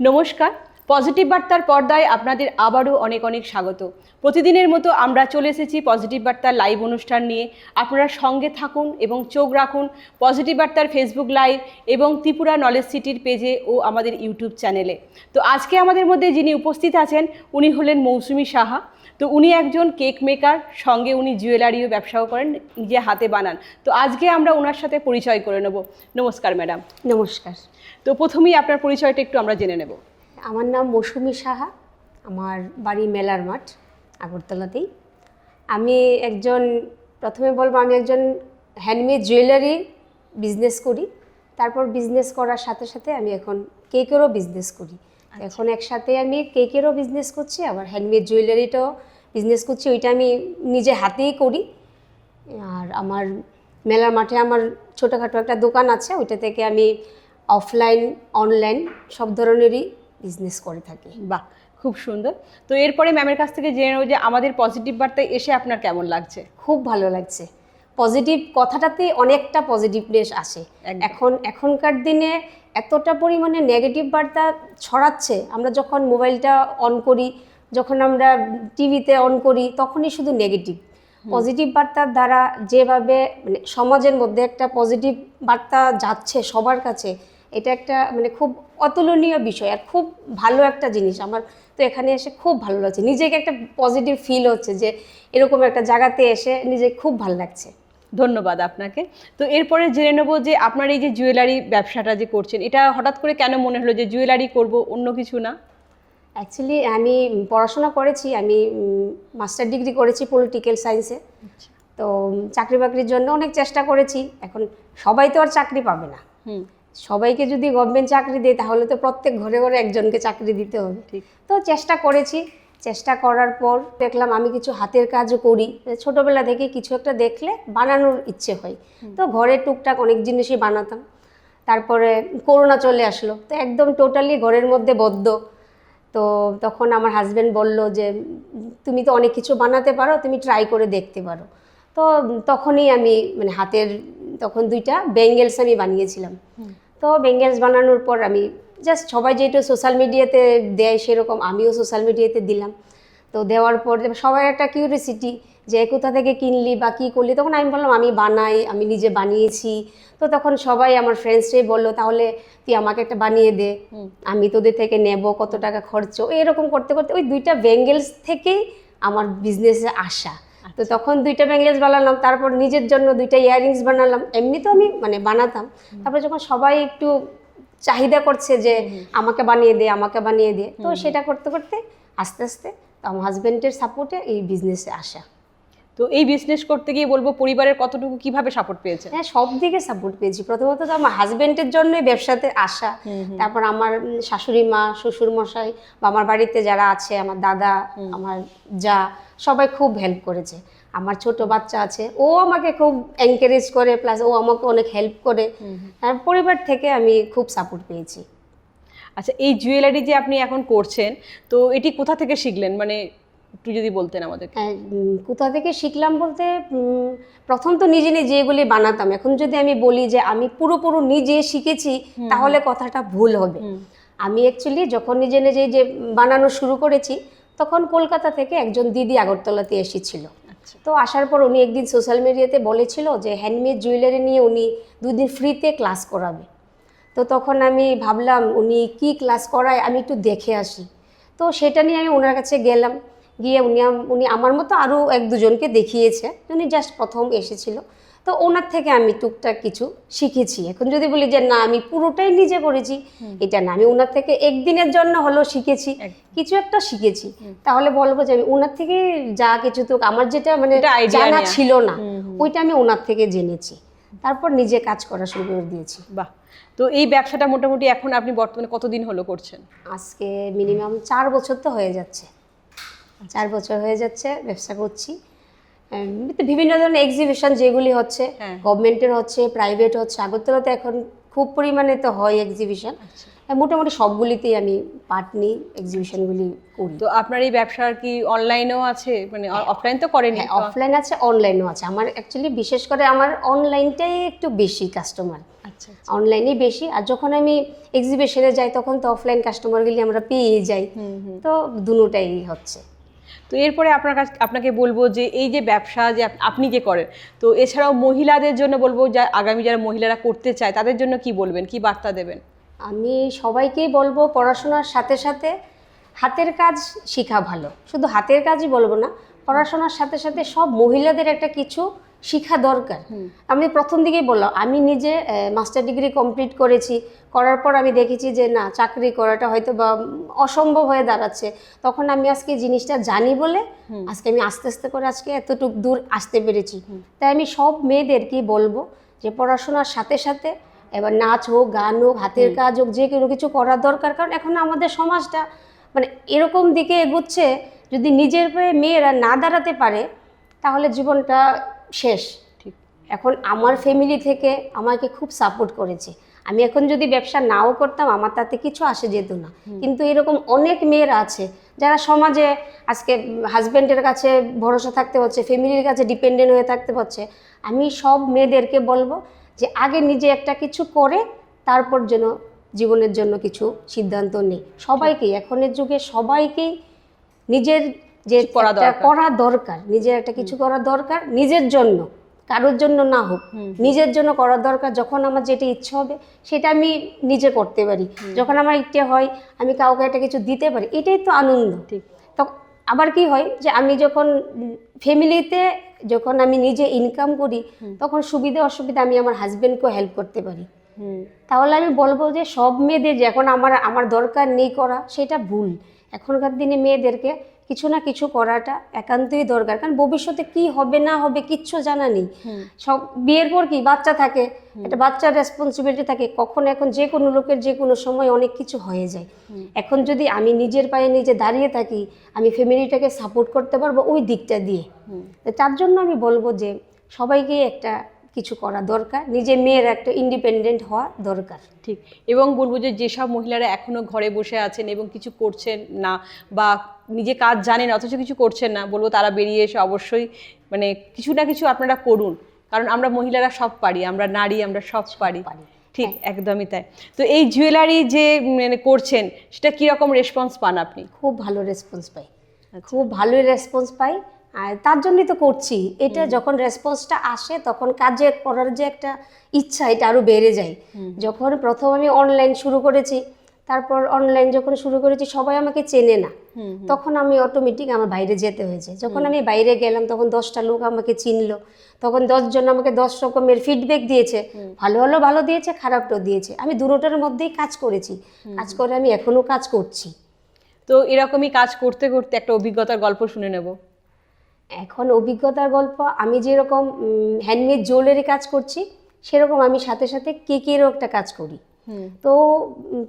নমস্কার। পজিটিভ বার্তার পর্দায় আপনাদের আবারও অনেক অনেক স্বাগত। প্রতিদিনের মতো আমরা চলে এসেছি পজিটিভ বার্তার লাইভ অনুষ্ঠান নিয়ে। আপনারা সঙ্গে থাকুন এবং চোখ রাখুন পজিটিভ বার্তার ফেসবুক লাইভ এবং ত্রিপুরা নলেজ সিটির পেজে ও আমাদের ইউটিউব চ্যানেলে। তো আজকে আমাদের মধ্যে যিনি উপস্থিত আছেন, উনি হলেন মৌসুমি সাহা। তো উনি একজন কেক মেকার, সঙ্গে উনি জুয়েলারিও ব্যবসাও করেন, নিজে হাতে বানান। তো আজকে আমরা ওনার সাথে পরিচয় করে নেব। নমস্কার, ম্যাডাম। নমস্কার। তো প্রথমেই আপনার পরিচয়টা একটু আমরা জেনে নেব। আমার নাম মৌসুমি সাহা আমার বাড়ি মেলার মাঠ আগরতলাতেই। আমি একজন প্রথমে বলব আমি একজন হ্যান্ডমেড জুয়েলারি বিজনেস করি। তারপর বিজনেস করার সাথে সাথে আমি এখন কেকেরও বিজনেস করি। এখন একসাথে আমি কেকেরও বিজনেস করছি আবার হ্যান্ডমেড জুয়েলারিটাও বিজনেস করছি। ওইটা আমি নিজে হাতেই করি। আর আমার মেলার মাঠে আমার ছোটোখাটো একটা দোকান আছে ওইটা থেকে আমি অফলাইন অনলাইন সব ধরনেরই বিজনেস করে থাকি। বাহ খুব সুন্দর। তো এরপরে ম্যামের কাছ থেকে জেনে নেব যে আমাদের পজিটিভ বার্তায় এসে আপনার কেমন লাগছে? খুব ভালো লাগছে। পজিটিভ কথাটাতে অনেকটা পজিটিভনেস আসে। এখন এখনকার দিনে এতটা পরিমাণে নেগেটিভ বার্তা ছড়াচ্ছে আমরা যখন মোবাইলটা অন করি যখন আমরা টিভিতে অন করি তখনই শুধু নেগেটিভ পজিটিভ বার্তার দ্বারা যেভাবে মানে সমাজের মধ্যে একটা পজিটিভ বার্তা যাচ্ছে সবার কাছে এটা একটা মানে খুব অতুলনীয় বিষয় আর খুব ভালো একটা জিনিস। আমার তো এখানে এসে খুব ভালো লাগছে। নিজেকে একটা পজিটিভ ফিল হচ্ছে যে এরকম একটা জায়গাতে এসে নিজে খুব ভালো লাগছে। ধন্যবাদ আপনাকে। তো এরপরে জেনে নেব যে আপনার এই যে জুয়েলারি ব্যবসাটা যে করছেন এটা হঠাৎ করে কেন মনে হলো যে জুয়েলারি করব অন্য কিছু না? অ্যাকচুয়ালি আমি পড়াশোনা করেছি আমি মাস্টার ডিগ্রি করেছি পলিটিক্যাল সায়েন্সে তো চাকরি বাকরির জন্য অনেক চেষ্টা করেছি। এখন সবাই তো আর চাকরি পাবে না। হুম। সবাইকে যদি গভর্নমেন্ট চাকরি দেয় তাহলে তো প্রত্যেক ঘরে ঘরে একজনকে চাকরি দিতে হবে। তো চেষ্টা করেছি। চেষ্টা করার পর দেখলাম আমি কিছু হাতের কাজও করি। ছোটোবেলা থেকে কিছু একটা দেখলে বানানোর ইচ্ছে হয়। তো ঘরে টুকটাক অনেক জিনিসই বানাতাম। তারপরে করোনা চলে আসলো। তো একদম টোটালি ঘরের মধ্যে বদ্ধ। তো তখন আমার হাজব্যান্ড বলল যে তুমি তো অনেক কিছু বানাতে পারো তুমি ট্রাই করে দেখতে পারো। তো তখনই আমি মানে হাতের তখন দুইটা বেঙ্গেলস আমি বানিয়েছিলাম। তো বেঙ্গেলস বানানোর পর আমি জাস্ট সবাই যেহেতু সোশ্যাল মিডিয়াতে দেয় সেরকম আমিও সোশ্যাল মিডিয়াতে দিলাম। তো দেওয়ার পর সবাই একটা কিউরিসিটি যে কোথা থেকে কিনলি বা কী করলি তখন আমি বললাম আমি বানাই আমি নিজে বানিয়েছি। তো তখন সবাই আমার ফ্রেন্ডসরাই বলল তাহলে তুই আমাকে একটা বানিয়ে দে। আমি তোদের থেকে নেব কত টাকা খরচ। এরকম করতে করতে ওই দুইটা বেঙ্গেলস থেকেই আমার বিজনেসে আসা। তো তখন দুইটা ব্যাঙ্গেলস বানালাম তারপর নিজের জন্য দুইটা ইয়াররিংস বানালাম। এমনি তো আমি মানে বানাতাম। তারপর যখন সবাই একটু চাহিদা করছে যে আমাকে বানিয়ে দে আমাকে বানিয়ে দে তো সেটা করতে করতে আস্তে আস্তে আমার হাজব্যান্ডের সাপোর্টে এই বিজনেসে আসা। তো এই বিজনেস করতে গিয়ে বলব পরিবারের কতটুকু কীভাবে সাপোর্ট পেয়েছে হ্যাঁ সব দিকে সাপোর্ট পেয়েছি। প্রথমত তো আমার হাজব্যান্ডের জন্যই ব্যবসাতে আসা। তারপর আমার শাশুড়ি মা শ্বশুর মশাই বা আমার বাড়িতে যারা আছে আমার দাদা আমার যা সবাই খুব হেল্প করেছে। আমার ছোট বাচ্চা আছে ও আমাকে খুব এনকারেজ করে প্লাস ও আমাকে অনেক হেল্প করে। পরিবার থেকে আমি খুব সাপোর্ট পেয়েছি। আচ্ছা এই জুয়েলারি যে আপনি এখন করছেন তো এটি কোথা থেকে শিখলেন? মানে একটু যদি বলতেন আমাদেরকে। হ্যাঁ, কোথা থেকে শিখলাম বলতে প্রথম তো নিজে নিজে এগুলি বানাতাম। এখন যদি আমি বলি যে আমি পুরোপুরো নিজে শিখেছি তাহলে কথাটা ভুল হবে। আমি অ্যাকচুয়ালি যখন নিজে নিজে যে বানানো শুরু করেছি তখন কলকাতা থেকে একজন দিদি আগরতলাতে এসেছিল। আচ্ছা। তো আসার পর উনি একদিন সোশ্যাল মিডিয়াতে বলেছিল যে হ্যান্ডমেড জুয়েলারি নিয়ে উনি দুদিন ফ্রিতে ক্লাস করাবে। তো তখন আমি ভাবলাম উনি কি ক্লাস করায়? আমি একটু দেখে আসি। তো সেটা নিয়ে আমি ওনার কাছে গেলাম। গিয়ে উনি উনি আমার মতো আরও এক দুজনকে দেখিয়েছে। উনি জাস্ট প্রথম এসেছিল। তো ওনার থেকে আমি টুকটাক কিছু শিখেছি। এখন যদি বলি যে না আমি পুরোটাই নিজে করেছি এটা না। আমি ওনার থেকে একদিনের জন্য হলেও শিখেছি কিছু একটা শিখেছি। তাহলে বলব যে আমি ওনার থেকে যা কিছু তো আমার যেটা মানে জানা ছিল না। ওইটা আমি ওনার থেকে জেনেছি। তারপর নিজে কাজ করা শুরু করে দিয়েছি। বাহ! তো এই ব্যবসাটা মোটামুটি এখন আপনি বর্তমানে কতদিন হলো করছেন? আজকে মিনিমাম চার বছর তো হয়ে যাচ্ছে। চার বছর হয়ে যাচ্ছে ব্যবসা করছি। বিভিন্ন ধরনের এক্সিবিশন যেগুলি হচ্ছে হ্যাঁ। গভর্নমেন্টের হচ্ছে প্রাইভেট হচ্ছে আগরতলাতে এখন খুব পরিমাণে তো হয় এক্সিবিশন আচ্ছা। মোটামুটি সবগুলিতেই আমি পার্ট নিই এক্সিবিশনগুলি করি। তো আপনার এই ব্যবসার কি অনলাইনেও আছে? মানে অফলাইন তো করেন হ্যাঁ অফলাইন আছে অনলাইনও আছে। আমার অ্যাকচুয়ালি বিশেষ করে আমার অনলাইনটাই একটু বেশি কাস্টমার আচ্ছা অনলাইনেই বেশি। আর যখন আমি এক্সিবিশনে যাই তখন তো অফলাইন কাস্টমারগুলি আমরা পেয়ে যাই। তো দুটাই হচ্ছে। তো এরপরে আপনার কাছ, আপনাকে বলব যে এই যে ব্যবসা যে আপনি যে করেন, তো এছাড়াও মহিলাদের জন্য বলব যা, আগামী যারা মহিলারা করতে চায়, তাদের জন্য কি বলবেন, কি বার্তা দেবেন? আমি সবাইকেই বলব পড়াশোনার সাথে সাথে হাতের কাজ শেখা ভালো। শুধু হাতের কাজই বলব না, পড়াশোনার সাথে সাথে সব মহিলাদের একটা কিছু শেখা দরকার। আমি প্রথম দিকেই বললাম আমি নিজে মাস্টার ডিগ্রি কমপ্লিট করেছি করার পর আমি দেখেছি যে না চাকরি করাটা হয়তো বা অসম্ভব হয়ে দাঁড়াচ্ছে। তখন আমি আজকে জিনিসটা জানি বলে আজকে আমি আস্তে আস্তে করে আজকে এতটুক দূর আসতে পেরেছি। তাই আমি সব মেয়েদেরকেই বলব যে পড়াশোনার সাথে সাথে এবার নাচ হোক গান হোক হাতের কাজ হোক যে কোনো কিছু করার দরকার কারণ এখন আমাদের সমাজটা মানে এরকম দিকে এগোচ্ছে যদি নিজের পায়ে মেয়েরা না দাঁড়াতে পারে তাহলে জীবনটা শেষ। ঠিক। এখন আমার ফ্যামিলি থেকে আমাকে খুব সাপোর্ট করেছে। আমি এখন যদি ব্যবসা নাও করতাম আমার তাতে কিছু আসে যেত না। কিন্তু এরকম অনেক মেয়েরা আছে যারা সমাজে আজকে হাজব্যান্ডের কাছে ভরসা থাকতে হচ্ছে ফ্যামিলির কাছে ডিপেন্ডেন্ট হয়ে থাকতে হচ্ছে আমি সব মেয়েদেরকে বলব যে আগে নিজে একটা কিছু করে তারপর যেন জীবনের জন্য কিছু সিদ্ধান্ত নেই। সবাইকেই এখনের যুগে সবাইকেই নিজের যে করা দরকার। নিজের একটা কিছু করা দরকার নিজের জন্য কারোর জন্য না হোক। নিজের জন্য করা দরকার যখন আমার যেটা ইচ্ছে হবে সেটা আমি নিজে করতে পারি। যখন আমার ইচ্ছে হয় আমি কাউকে একটা কিছু দিতে পারি এটাই তো আনন্দ। ঠিক। তো আবার কি হয় যে আমি যখন ফ্যামিলিতে যখন আমি নিজে ইনকাম করি তখন সুবিধা অসুবিধা আমি আমার হাজব্যান্ডকেও হেল্প করতে পারি। তাহলে আমি বলব যে সব মেয়েদের যে এখন আমার আমার দরকার নেই করা সেটা ভুল। এখনকার দিনে মেয়েদেরকে কিছু না কিছু করাটা একান্তই দরকার। কারণ ভবিষ্যতে কি হবে না হবে কিচ্ছু জানা নেই। সব বিয়ের পর কি? বাচ্চা থাকে একটা বাচ্চার রেসপন্সিবিলিটি থাকে কখন এখন যে কোনো লোকের যে কোনো সময় অনেক কিছু হয়ে যায়। এখন যদি আমি নিজের পায়ে নিজে দাঁড়িয়ে থাকি আমি ফ্যামিলিটাকে সাপোর্ট করতে পারব ওই দিকটা দিয়ে। তার জন্য আমি বলব যে সবাইকেই একটা কিছু করা দরকার নিজে মেয়ের একটা ইন্ডিপেন্ডেন্ট হওয়া দরকার। ঠিক এবং বলব যে যেসব মহিলারা এখনও ঘরে বসে আছেন এবং কিছু করছেন না বা নিজে কাজ জানেন অথচ কিছু করছেন না বলব তারা বেরিয়ে এসে অবশ্যই মানে কিছু না কিছু আপনারা করুন। কারণ আমরা মহিলারা সব পারি আমরা নারী আমরা সব পারি। পারি। ঠিক একদমই তাই। তো এই জুয়েলারি যে মানে করছেন সেটা কীরকম রেসপন্স পান আপনি? খুব ভালো রেসপন্স পাই। আচ্ছা। খুব ভালোই রেসপন্স পাই। আর তার জন্যই তো করছি। এটা যখন রেসপন্সটা আসে তখন কাজে করার যে একটা ইচ্ছা এটা আরও বেড়ে যায়। যখন প্রথম আমি অনলাইন শুরু করেছি তারপর অনলাইন যখন শুরু করেছি সবাই আমাকে চেনে না। তখন আমি অটোমেটিক আমার বাইরে যেতে হয়েছে। যখন আমি বাইরে গেলাম তখন দশটা লোক আমাকে চিনলো। তখন দশজন আমাকে দশ রকমের ফিডব্যাক দিয়েছে। ভালো হলো ভালো দিয়েছে খারাপটাও দিয়েছে। আমি দুটোটার মধ্যেই কাজ করেছি। কাজ করে আমি এখনও কাজ করছি। তো এরকমই কাজ করতে করতে একটা অভিজ্ঞতার গল্প শুনে নেব। এখন অভিজ্ঞতার গল্প আমি যেরকম হ্যান্ডমেড জুয়েলারি কাজ করছি সেরকম আমি সাথে সাথে কেকেরও একটা কাজ করি। তো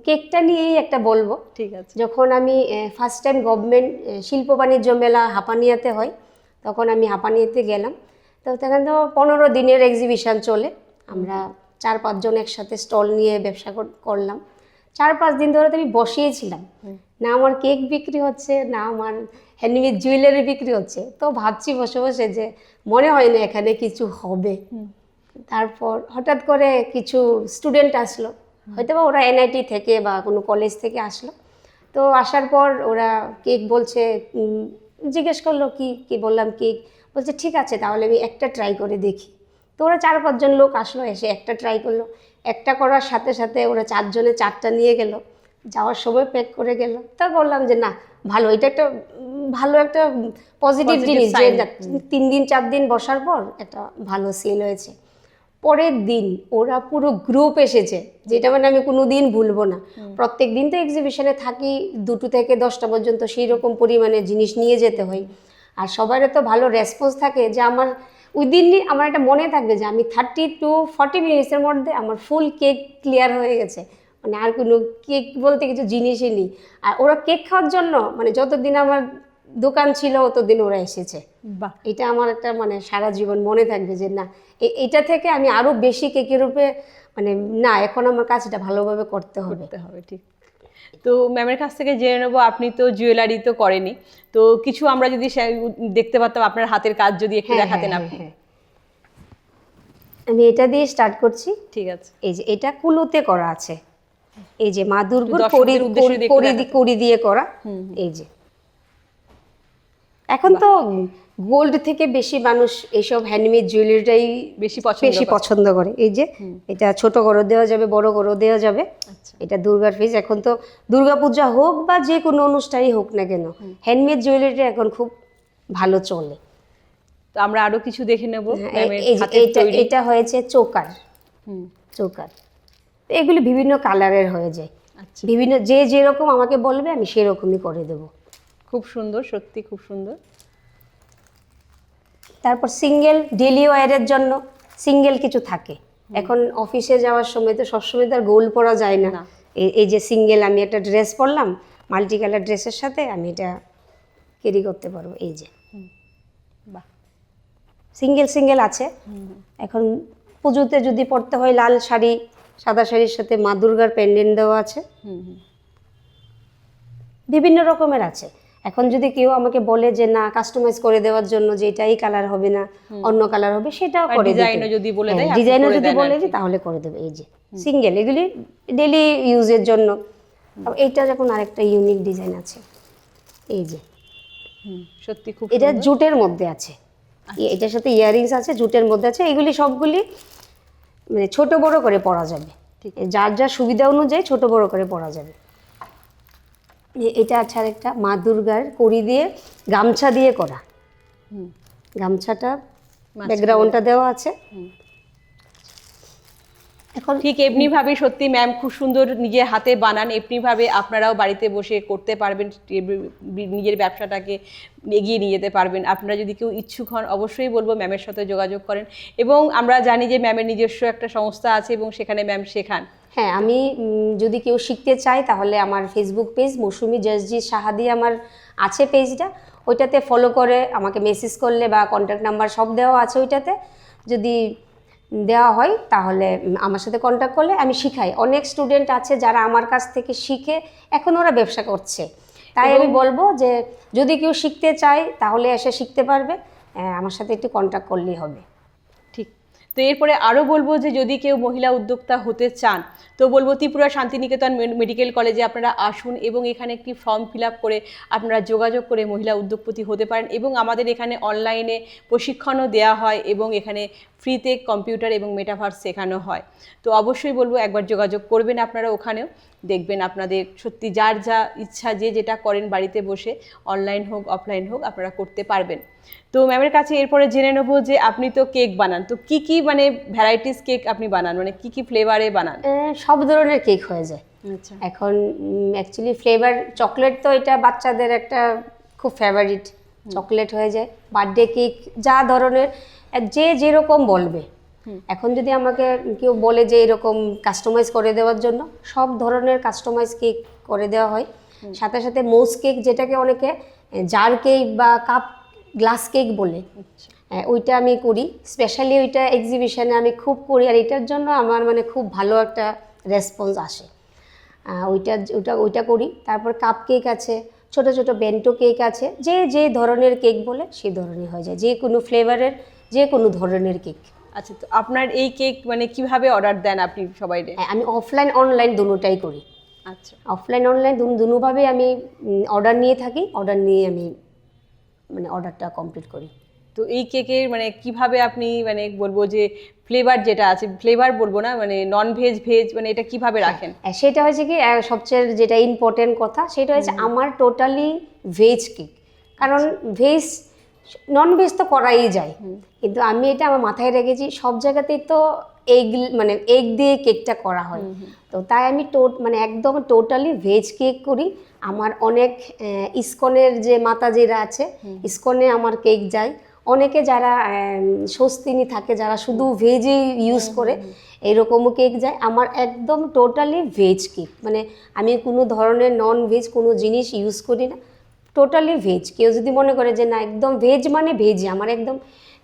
কেকটা নিয়েই একটা বলব। ঠিক আছে। যখন আমি ফার্স্ট টাইম গভর্নমেন্ট শিল্প বাণিজ্য মেলা হাঁপানিয়াতে হয় তখন আমি হাঁপানিয়াতে গেলাম। তো সেখানে তো পনেরো দিনের এক্সিবিশন চলে। আমরা চার পাঁচজন একসাথে স্টল নিয়ে ব্যবসা করলাম। চার পাঁচ দিন ধরে তো আমি বসিয়েছিলাম না আমার কেক বিক্রি হচ্ছে না আমার হ্যান্ডমেড জুয়েলারি বিক্রি হচ্ছে। তো ভাবছি বসে বসে যে মনে হয় না এখানে কিছু হবে। তারপর হঠাৎ করে কিছু স্টুডেন্ট আসলো। হয়তো বা ওরা এনআইটি থেকে বা কোনো কলেজ থেকে আসলো। তো আসার পর ওরা কেক বলছে জিজ্ঞেস করল কি কি বললাম কেক? বলছে ঠিক আছে তাহলে আমি একটা ট্রাই করে দেখি। তো ওরা চার পাঁচজন লোক আসলো এসে একটা ট্রাই করল। একটা করার সাথে সাথে ওরা চারজনে চারটা নিয়ে গেল। যাওয়ার সময় প্যাক করে গেল তা বললাম যে না ভালো এটা একটা ভালো একটা পজিটিভ জিনিস যে তিন দিন চার দিন বসার পর একটা ভালো সেল হয়েছে। পরের দিন ওরা পুরো গ্রুপ এসেছে যেটা মানে আমি কোনো দিন ভুলবো না। প্রত্যেক দিন তো এক্সিবিশনে থাকি দুটো থেকে দশটা পর্যন্ত সেই রকম পরিমাণে জিনিস নিয়ে যেতে হয়। আর সবারও তো ভালো রেসপন্স থাকে যে আমার ওই দিনই আমার একটা মনে থাকবে যে আমি থার্টি টু ফর্টি মিনিটসের মধ্যে আমার ফুল কেক ক্লিয়ার হয়ে গেছে। মানে আর কোনো কেক বলতে কিছু জিনিসই নেই। আর ওরা কেক খাওয়ার জন্য মানে যতদিন আমার দোকান ছিল ততদিন ওরা এসেছে। বাহ। এটা আমার একটা মানে সারা জীবন মনে থাকবে যে না এটা থেকে আমি আরও বেশি কেকের উপরে মানে না এখন আমার কাজটা ভালোভাবে করতে হবে। করতে হবে ঠিক। তো ম্যামের কাছ থেকে জেনে নেব আপনি তো জুয়েলারি তো করেনি তো কিছু আমরা যদি দেখতে পারতাম আপনার হাতের কাজ যদি একটু হ্যাঁ, দেখাতেন হ্যাঁ, আপনি। হ্যাঁ, আমি এটা দিয়ে স্টার্ট করছি। ঠিক আছে। এই যে এটা কুলোতে করা আছে। এই যে মা দুর্গার উদ্দেশ্যে দিয়ে করা। এই যে। এখন তো গোল্ড থেকে বেশি মানুষ এইসব হ্যান্ডমেড জুয়েলারিটাই বেশি বেশি পছন্দ করে। এই যে এটা ছোট করে দেওয়া যাবে বড় করে দেওয়া যাবে। আচ্ছা। এটা দুর্গার ফিজ এখন তো দুর্গাপূজা হোক বা যে কোনো অনুষ্ঠানই হোক না কেন হ্যান্ডমেড জুয়েলারিটা এখন খুব ভালো চলে। তো আমরা আরও কিছু দেখে নেব। হ্যাঁ, এটা হয়েছে চোকার। চোকার। তো এগুলি বিভিন্ন কালারের হয়ে যায়। আচ্ছা। বিভিন্ন যে যেরকম আমাকে বলবে আমি সেরকমই করে দেব। খুব সুন্দর সত্যি খুব সুন্দর। তারপর সিঙ্গেল ডেলি ওয়ারের জন্য সিঙ্গেল কিছু থাকে। এখন অফিসে যাওয়ার সময় তো সবসময় তো আর গোল পরা যায় না। এই- এই যে সিঙ্গেল আমি একটা ড্রেস পরলাম মাল্টি কালার ড্রেসের সাথে আমি এটা ক্যারি করতে পারব এই যে। বাহ। সিঙ্গেল সিঙ্গেল আছে। এখন পুজোতে যদি পরতে হয় লাল শাড়ি সাদা শাড়ির সাথে মা দুর্গার পেন্ডেন্ট দেওয়া আছে। বিভিন্ন রকমের আছে। এখন যদি কেউ আমাকে বলে যে না কাস্টমাইজ করে দেওয়ার জন্য যে এটাই কালার হবে না অন্য কালার হবে সেটাও করে ডিজাইনও যদি বলে দেয়, ডিজাইনও যদি বলে দিই তাহলে করে দেবে। এই যে সিঙ্গেল এগুলি ডেলি ইউজের জন্য। এইটা যখন আরেকটা ইউনিক ডিজাইন আছে। এই যে। সত্যি খুব এটা জুটের মধ্যে আছে। এটার সাথে ইয়ারিংস আছে জুটের মধ্যে আছে। এগুলি সবগুলি মানে ছোট বড় করে পড়া যাবে। ঠিক। যার যা সুবিধা অনুযায়ী ছোট বড় করে পড়া যাবে। এটা আছে আরেকটা মা দুর্গার কড়ি দিয়ে গামছা দিয়ে করা। হুম, গামছাটা ব্যাকগ্রাউন্ডটা দেওয়া আছে। এখন ঠিক এমনি ভাবে সত্যি ম্যাম খুব সুন্দর নিজের হাতে বানান এমনি ভাবে আপনারাও বাড়িতে বসে করতে পারবেন নিজের ব্যবসাটাকে এগিয়ে নিয়ে যেতে পারবেন। আপনারা যদি কেউ ইচ্ছুক হন অবশ্যই বলব ম্যামের সাথে যোগাযোগ করেন এবং আমরা জানি যে ম্যামের নিজস্ব একটা সংস্থা আছে এবং সেখানে ম্যাম শেখান। হ্যাঁ আমি যদি কেউ শিখতে চায় তাহলে আমার ফেসবুক পেজ মৌসুমি জসজি সাহাদি আমার আছে পেজটা ওইটাতে ফলো করে আমাকে মেসেজ করলে বা কন্ট্যাক্ট নাম্বার সব দেওয়া আছে ওইটাতে। যদি দেওয়া হয় তাহলে আমার সাথে কন্ট্যাক্ট করলে আমি শিখাই। অনেক স্টুডেন্ট আছে যারা আমার কাছ থেকে শিখে এখন ওরা ব্যবসা করছে। তাই আমি বলব যে যদি কেউ শিখতে চায় তাহলে এসে শিখতে পারবে। আমার সাথে একটু কন্ট্যাক্ট করলেই হবে। তো এরপরে আরও বলব যে যদি কেউ মহিলা উদ্যোক্তা হতে চান, তো বলব ত্রিপুরা শান্তিনিকেতন মেডিকেল কলেজে আপনারা আসুন এবং এখানে একটি ফর্ম ফিল করে আপনারা যোগাযোগ করে মহিলা উদ্যোগপতি হতে পারেন এবং আমাদের এখানে অনলাইনে প্রশিক্ষণও দেওয়া হয় এবং এখানে ফ্রিতে কম্পিউটার এবং মেটাভার্স শেখানো হয়। তো অবশ্যই বলব একবার যোগাযোগ করবেন আপনারা ওখানেও। দেখবেন আপনাদের সত্যি যার যা ইচ্ছা যে যেটা করেন বাড়িতে বসে অনলাইন হোক অফলাইন হোক আপনারা করতে পারবেন। তো ম্যামের কাছে এরপরে জেনে নেব যে আপনি তো কেক বানান। তো কি কি মানে ভ্যারাইটিস কেক আপনি বানান? মানে কি কি ফ্লেভারে বানান? সব ধরনের কেক হয়ে যায়। আচ্ছা। এখন অ্যাকচুয়ালি ফ্লেভার চকলেট তো এটা বাচ্চাদের একটা খুব ফেভারিট চকলেট হয়ে যায়। বার্থডে কেক যা ধরনের যে যেরকম বলবে। এখন যদি আমাকে কেউ বলে যে এরকম কাস্টমাইজ করে দেওয়ার জন্য সব ধরনের কাস্টমাইজ কেক করে দেওয়া হয়। সাথে সাথে মোস কেক যেটাকে অনেকে জার কেক বা কাপ গ্লাস কেক বলে আচ্ছা। ওইটা আমি করি। স্পেশালি ওইটা এক্সিবিশনে আমি খুব করি আর এটার জন্য আমার মানে খুব ভালো একটা রেসপন্স আসে। ওইটা ওইটা ওইটা করি। তারপর কাপ কেক আছে ছোট ছোট বেন্টো কেক আছে যে যে ধরনের কেক বলে সেই ধরনের হয়ে যায়। যে কোনো ফ্লেভারের যে কোনো ধরনের কেক আচ্ছা তো আপনার এই কেক মানে কীভাবে অর্ডার দেন আপনি সবাই হ্যাঁ, আমি অফলাইন অনলাইন দুটোটাই করি। আচ্ছা। অফলাইন অনলাইন দুভাবে আমি অর্ডার নিয়ে থাকি অর্ডার নিয়ে আমি মানে অর্ডারটা কমপ্লিট করি। তো এই কেকের মানে কীভাবে আপনি মানে বলব যে ফ্লেভার যেটা আছে ফ্লেভার বলব না মানে নন ভেজ ভেজ মানে এটা কীভাবে রাখেন? হ্যাঁ, সেটা হয়েছে কি সবচেয়ে যেটা ইম্পর্টেন্ট কথা সেটা হয়েছে আমার টোটালি ভেজ কেক কারণ ভেজ নন ভেজ তো করাই যায়। কিন্তু আমি এটা আমার মাথায় রেখেছি সব জায়গাতেই তো এগ মানে এগ দিয়ে কেকটা করা হয়। তো তাই আমি টোট মানে একদম টোটালি ভেজ কেক করি। আমার অনেক ইস্কনের যে মাতাজিরা আছে ইস্কনে আমার কেক যায়। অনেকে যারা স্বস্তিনি থাকে যারা শুধু ভেজই ইউজ করে এরকমও কেক যায়। আমার একদম টোটালি ভেজ কেক মানে আমি কোনো ধরনের নন ভেজ কোনো জিনিস ইউজ করি না। টোটালি ভেজ কেউ যদি মনে করে যে না একদম ভেজ মানে ভেজ আমার একদম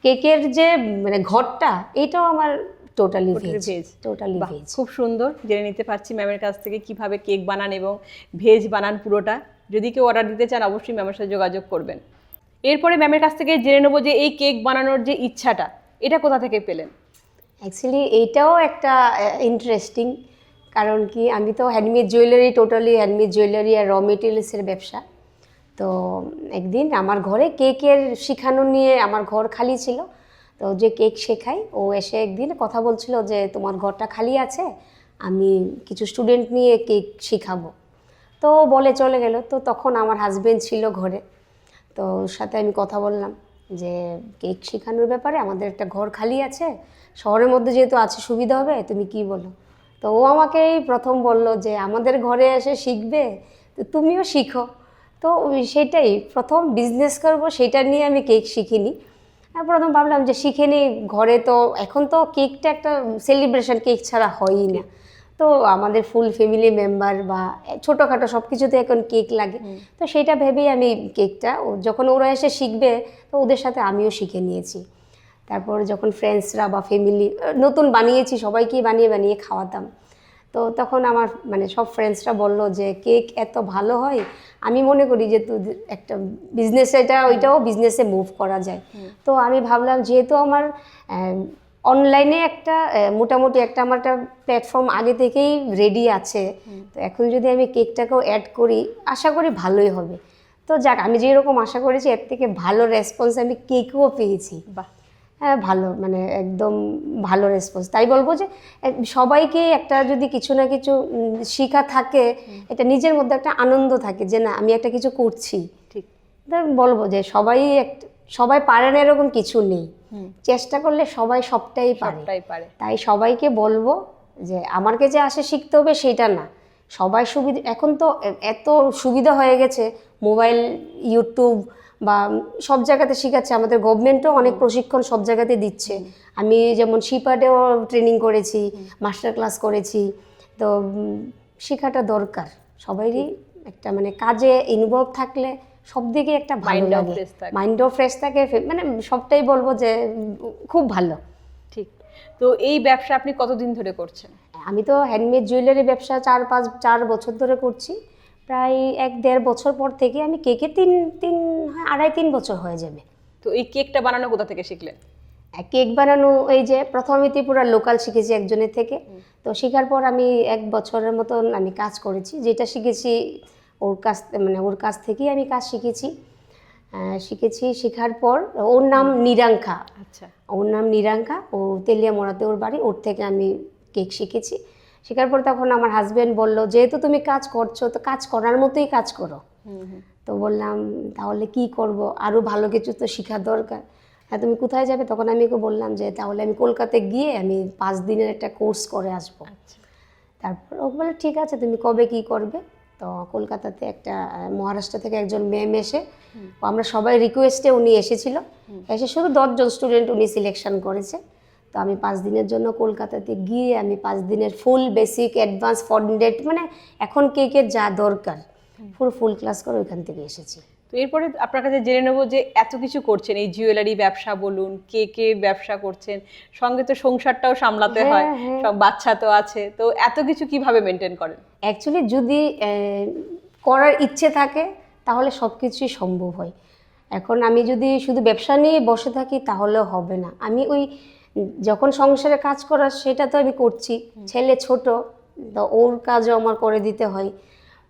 কেকের যে মানে ঘরটা এটাও আমার টোটালি ভেজ টোটালি ভেজ খুব সুন্দর। জেনে নিতে পারছি ম্যামের কাছ থেকে কীভাবে কেক বানান এবং ভেজ বানান পুরোটা। যদি কেউ অর্ডার দিতে চান অবশ্যই ম্যামের সাথে যোগাযোগ করবেন। এরপরে ম্যামের কাছ থেকে জেনে নেব যে এই কেক বানানোর যে ইচ্ছাটা এটা কোথা থেকে পেলেন? অ্যাকচুয়ালি এইটাও একটা ইন্টারেস্টিং কারণ কি আমি তো handmade jewellery totally handmade jewellery আর র মেটেরিয়ালসের ব্যবসা। তো একদিন আমার ঘরে কেকের শিখানো নিয়ে আমার ঘর খালি ছিল, তো যে কেক শেখাই, ও এসে একদিন কথা বলছিল যে তোমার ঘরটা খালি আছে, আমি কিছু স্টুডেন্ট নিয়ে কেক শিখাবো। তো বলে চলে গেল, তো তখন আমার হাজবেন্ড ছিল ঘরে, তো ওর সাথে আমি কথা বললাম যে কেক শেখানোর ব্যাপারে আমাদের একটা ঘর খালি আছে, শহরের মধ্যে যেহেতু আছে সুবিধা হবে, তুমি কি বলো? তো ও আমাকেই প্রথম বলল যে আমাদের ঘরে এসে শিখবে, তো তুমিও শিখো। তো সেটাই প্রথম বিজনেস করব সেটা নিয়ে আমি কেক শিখিনি। আর প্রথম ভাবলাম যে শিখে নিই ঘরে তো এখন তো কেকটা একটা সেলিব্রেশন কেক ছাড়া হয়ই না। তো আমাদের ফুল ফ্যামিলি মেম্বার বা ছোটোখাটো সব কিছুতে এখন কেক লাগে। তো সেটা ভেবেই আমি কেকটা ও- যখন ওরা এসে শিখবে তো ওদের সাথে আমিও শিখে নিয়েছি। তারপর যখন ফ্রেন্ডসরা বা ফ্যামিলি নতুন বানিয়েছি সবাইকেই বানিয়ে বানিয়ে খাওয়াতাম। তো তখন আমার মানে সব ফ্রেন্ডসরা বলল যে কেক এত ভালো হয়? আমি মনে করি যে তুই একটা বিজনেস এটা ওইটাও বিজনেসে মুভ করা যায়। তো আমি ভাবলাম যেহেতু আমার অনলাইনে একটা মোটামুটি একটা আমার একটা প্ল্যাটফর্ম আগে থেকেই রেডি আছে। তো এখন যদি আমি কেকটাকেও অ্যাড করি আশা করি ভালোই হবে। তো যাক আমি যেরকম আশা করেছি এর থেকে ভালো রেসপন্স আমি কেকও পেয়েছি। বাহ। ভালো মানে একদম ভালো রেসপন্স তাই বলব যে সবাইকেই একটা যদি কিছু না কিছু শেখা থাকে এটা নিজের মধ্যে একটা আনন্দ থাকে যে না আমি একটা কিছু করছি। ঠিক। বলব যে সবাই একটা সবাই পারে না এরকম কিছু নেই। চেষ্টা করলে সবাই সবটাই পারে। পারে। তাই সবাইকে বলব যে আমার কাছে আসে শিখতে হবে সেটা না। সবাই সুবিধা এখন তো এত সুবিধা হয়ে গেছে মোবাইল ইউটিউব বা সব জায়গাতে শেখাচ্ছে আমাদের গভর্নমেন্টও অনেক প্রশিক্ষণ সব জায়গাতে দিচ্ছে। আমি যেমন শিপাটেও ট্রেনিং করেছি মাস্টার ক্লাস করেছি তো শেখাটা দরকার। সবারই একটা মানে কাজে ইনভলভ থাকলে সব দিকে একটা ভালো লাগে। মাইন্ডও ফ্রেশ থাকে মানে সবটাই বলব যে খুব ভালো। ঠিক। তো এই ব্যবসা আপনি কতদিন ধরে করছেন? আমি তো হ্যান্ডমেড জুয়েলারি ব্যবসা চার পাঁচ চার বছর ধরে করছি। প্রায় এক দেড় বছর পর থেকে আমি কেকে তিন তিন হ্যাঁ, আড়াই তিন বছর হয়ে যাবে। তো এই কেকটা বানানো কোথা থেকে শিখলেন কেক বানানো এই যে প্রথম ত্রিপুরা লোকাল শিখেছি একজনের থেকে। তো শেখার পর আমি এক বছরের মতন আমি কাজ করেছি। যেটা শিখেছি ওর কাছ মানে ওর কাছ থেকেই আমি কাজ শিখেছি। শিখেছি শেখার পর ওর নাম নিরাঙ্কা। আচ্ছা। ওর নাম নিরাঙ্কা। ও তেলিয়া মোড়াতে ওর বাড়ি ওর থেকে আমি কেক শিখেছি। শেখার পর তখন আমার হাজব্যান্ড বলল যেহেতু তুমি কাজ করছ তো কাজ করার মতোই কাজ করো। তো বললাম তাহলে কি করব? আরও ভালো কিছু তো শেখার দরকার। হ্যাঁ তুমি কোথায় যাবে? তখন আমি ওকে বললাম যে তাহলে আমি কলকাতায় গিয়ে আমি পাঁচ দিনের একটা কোর্স করে আসব। আচ্ছা। তারপর ও বলে ঠিক আছে তুমি কবে কি করবে? তো কলকাতাতে একটা মহারাষ্ট্র থেকে একজন ম্যাম এসে আমরা সবাই রিকোয়েস্টে উনি এসেছিল। এসে শুধু দশজন স্টুডেন্ট উনি সিলেকশন করেছে। তো আমি পাঁচ দিনের জন্য কলকাতাতে গিয়ে আমি পাঁচ দিনের ফুল বেসিক অ্যাডভান্স ফন্ডেড মানে এখন কেকের যা দরকার পুরো ফুল ক্লাস করে ওইখান থেকে এসেছি। তো এরপরে আপনার কাছে জেনে নেব যে এত কিছু করছেন এই জুয়েলারি ব্যবসা বলুন কে কে ব্যবসা করছেন সঙ্গে তো সংসারটাও সামলাতে হ্যাঁ, হয় হ্যাঁ। সব বাচ্চা তো আছে তো এত কিছু কীভাবে মেনটেন করেন? অ্যাকচুয়ালি যদি করার ইচ্ছে থাকে তাহলে সব কিছুই সম্ভব হয়। এখন আমি যদি শুধু ব্যবসা নিয়ে বসে থাকি তাহলে হবে না। আমি ওই যখন সংসারে কাজ করার সেটা তো আমি করছি। ছেলে ছোট তো ওর কাজও আমার করে দিতে হয়।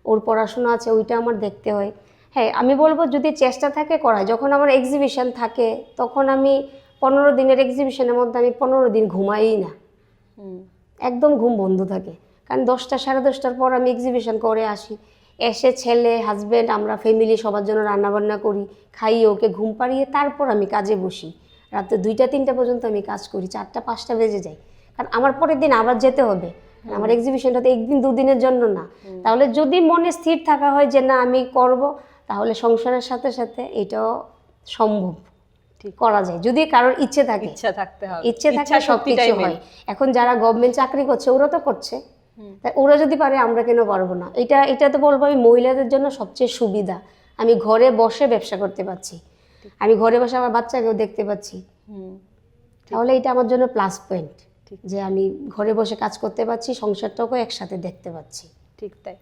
ওর পড়াশোনা আছে ওইটা আমার দেখতে হয়। হ্যাঁ আমি বলব যদি চেষ্টা থাকে করা যখন আমার এক্সিবিশন থাকে তখন আমি পনেরো দিনের এক্সিবিশনের মধ্যে আমি পনেরো দিন ঘুমাই না। একদম ঘুম বন্ধ থাকে। কারণ দশটা সাড়ে দশটার পর আমি এক্সিবিশন করে আসি। এসে ছেলে হাজব্যান্ড আমরা ফ্যামিলি সবার জন্য রান্নাবান্না করি খাইয়ে ওকে ঘুম পাড়িয়ে তারপর আমি কাজে বসি। রাতে দুইটা তিনটা পর্যন্ত আমি কাজ করি চারটা পাঁচটা বেজে যায়। কারণ আমার পরের দিন আবার যেতে হবে। আমার এক্সিবিশনটা তো একদিন দুদিনের জন্য না। তাহলে যদি মনে স্থির থাকা হয় যে না আমি করব তাহলে সংসারের সাথে সাথে এটাও সম্ভব। করা যায়। যদি কারোর ইচ্ছে থাকে। ইচ্ছা থাকতে হবে। ইচ্ছে থাকলে সব কিছু হয়। এখন যারা গভর্নমেন্ট চাকরি করছে ওরা তো করছে। ওরা যদি পারে আমরা কেন পারব না? এটা এটা তো বলব আমি মহিলাদের জন্য সবচেয়ে সুবিধা। আমি ঘরে বসে ব্যবসা করতে পারছি। আমি ঘরে বসে আমার বাচ্চাকেও দেখতে পাচ্ছি। হুম তাহলে এটা আমার জন্য প্লাস পয়েন্ট ঠিক। যে আমি ঘরে বসে কাজ করতে পারছি সংসারটাকেও একসাথে দেখতে পাচ্ছি। ঠিক তাই।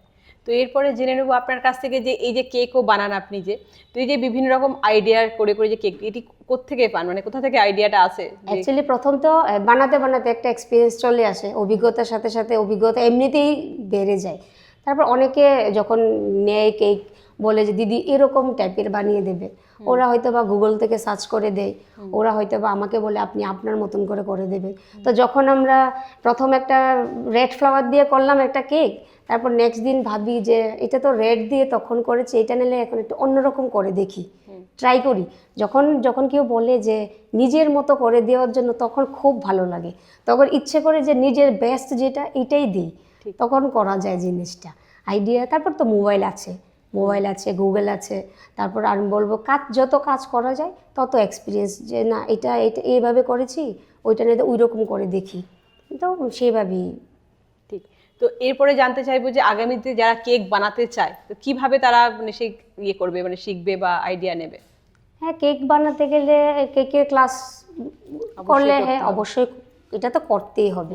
তো এরপরে জেনে নেব আপনার কাছ থেকে যে এই যে কেকও বানান আপনি যে তো এই যে বিভিন্ন রকম আইডিয়া করে করে যে কেক এটি কোথেকে পান? মানে কোথা থেকে আইডিয়াটা আসে অ্যাকচুয়ালি প্রথম তো বানাতে বানাতে একটা এক্সপিরিয়েন্স চলে আসে। অভিজ্ঞতার সাথে সাথে অভিজ্ঞতা এমনিতেই বেড়ে যায়। তারপর অনেকে যখন নেয় কেক বলে যে দিদি এরকম টাইপের বানিয়ে দেবে। ওরা হয়তো বা গুগল থেকে সার্চ করে দেয়। ওরা হয়তো বা আমাকে বলে আপনি আপনার মতন করে করে দেবে। তো যখন আমরা প্রথম একটা রেড ফ্লাওয়ার দিয়ে করলাম একটা কেক তারপর নেক্সট দিন ভাবি যে এটা তো রেড দিয়ে তখন করেছি এটা নিলে এখন একটু অন্যরকম করে দেখি। ট্রাই করি। যখন যখন কেউ বলে যে নিজের মতো করে দেওয়ার জন্য তখন খুব ভালো লাগে। তখন ইচ্ছে করে যে নিজের বেস্ট যেটা এটাই দিই। তখন করা যায় জিনিসটা। আইডিয়া তারপর তো মোবাইল আছে। মোবাইল আছে গুগল আছে তারপর আমি বলব কাজ যত কাজ করা যায় তত এক্সপিরিয়েন্স যে না এটা এটা এইভাবে করেছি ওইটা নিয়ে ওই রকম করে দেখি। তো সেভাবেই ঠিক। তো এরপরে জানতে চাইব যে আগামীতে যারা কেক বানাতে চায় তো কীভাবে তারা মানে সেই ইয়ে করবে মানে শিখবে বা আইডিয়া নেবে? হ্যাঁ কেক বানাতে গেলে কেকের ক্লাস করলে হ্যাঁ অবশ্যই এটা তো করতেই হবে।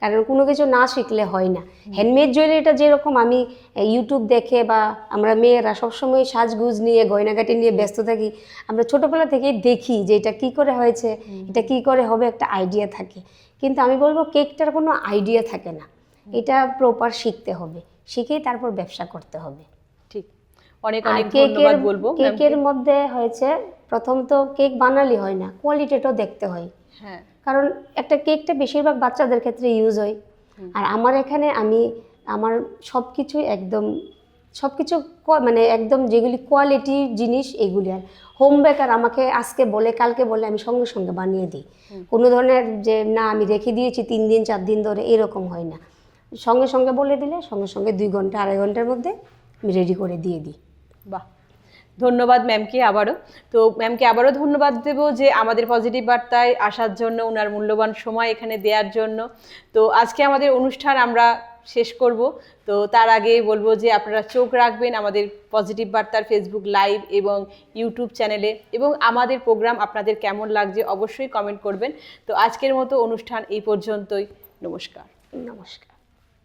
কারণ কোনো কিছু না শিখলে হয় না। হ্যান্ডমেড জুয়েলারিটা যেরকম আমি ইউটিউব দেখে বা আমরা মেয়েরা সবসময় সাজগুজ নিয়ে গয়নাগাটি নিয়ে ব্যস্ত থাকি। আমরা ছোটোবেলা থেকেই দেখি যে এটা কী করে হয়েছে এটা কী করে হবে একটা আইডিয়া থাকে। কিন্তু আমি বলব কেকটার কোনো আইডিয়া থাকে না। এটা প্রপার শিখতে হবে। শিখেই তারপর ব্যবসা করতে হবে। ঠিক। অনেক অনেক ধন্যবাদ বলব। কেকের মধ্যে হয়েছে প্রথম তো কেক বানালি হয় না কোয়ালিটিটাও দেখতে হয়। হ্যাঁ। কারণ একটা কেকটা বেশিরভাগ বাচ্চাদের ক্ষেত্রে ইউজ হয়। আর আমার এখানে আমি আমার সব কিছুই একদম সব কিছু মানে একদম যেগুলি কোয়ালিটি জিনিস এগুলি আর। হোম বেকার আমাকে আজকে বলে কালকে বলে আমি সঙ্গে সঙ্গে বানিয়ে দিই। কোনো ধরনের যে না আমি রেখে দিয়েছি তিন দিন চার দিন ধরে এরকম হয় না। সঙ্গে সঙ্গে বলে দিলে সঙ্গে সঙ্গে দুই ঘণ্টা আড়াই ঘণ্টার মধ্যে আমি রেডি করে দিয়ে দিই। বাহ! ধন্যবাদ ম্যামকে আবারও। তো ম্যামকে আবারও ধন্যবাদ দেবো যে আমাদের পজিটিভ বার্তায় আসার জন্য ওনার মূল্যবান সময় এখানে দেওয়ার জন্য। তো আজকে আমাদের অনুষ্ঠান আমরা শেষ করব। তো তার আগে বলব যে আপনারা চোখ রাখবেন আমাদের পজিটিভ বার্তার ফেসবুক লাইভ এবং ইউটিউব চ্যানেলে এবং আমাদের প্রোগ্রাম আপনাদের কেমন লাগছে অবশ্যই কমেন্ট করবেন। তো আজকের মতো অনুষ্ঠান এই পর্যন্তই। নমস্কার। নমস্কার।